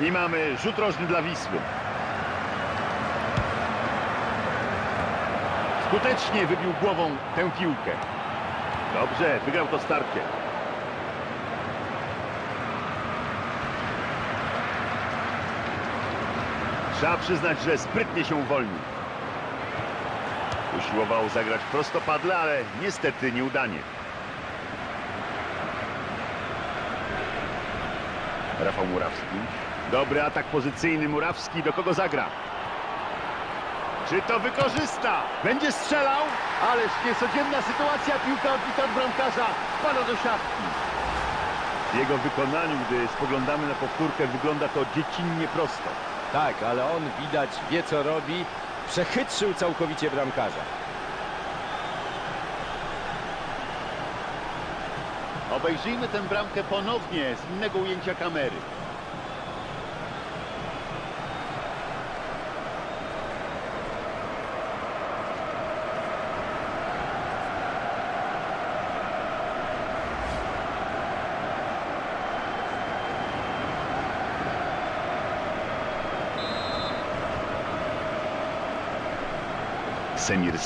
i mamy rzut rożny dla Wisły. Skutecznie wybił głową tę piłkę. Dobrze, wygrał to starcie. Trzeba przyznać, że sprytnie się uwolnił. Usiłował zagrać prostopadle, ale niestety nieudanie. Rafał Murawski. Dobry atak pozycyjny Murawski. Do kogo zagra? Czy to wykorzysta? Będzie strzelał? Ależ niecodzienna sytuacja. Piłka odbita od bramkarza. Pada do siatki. W jego wykonaniu, gdy spoglądamy na powtórkę, wygląda to dziecinnie prosto. Tak, ale on widać wie co robi. Przechytrzył całkowicie bramkarza. Obejrzyjmy tę bramkę ponownie z innego ujęcia kamery. send you to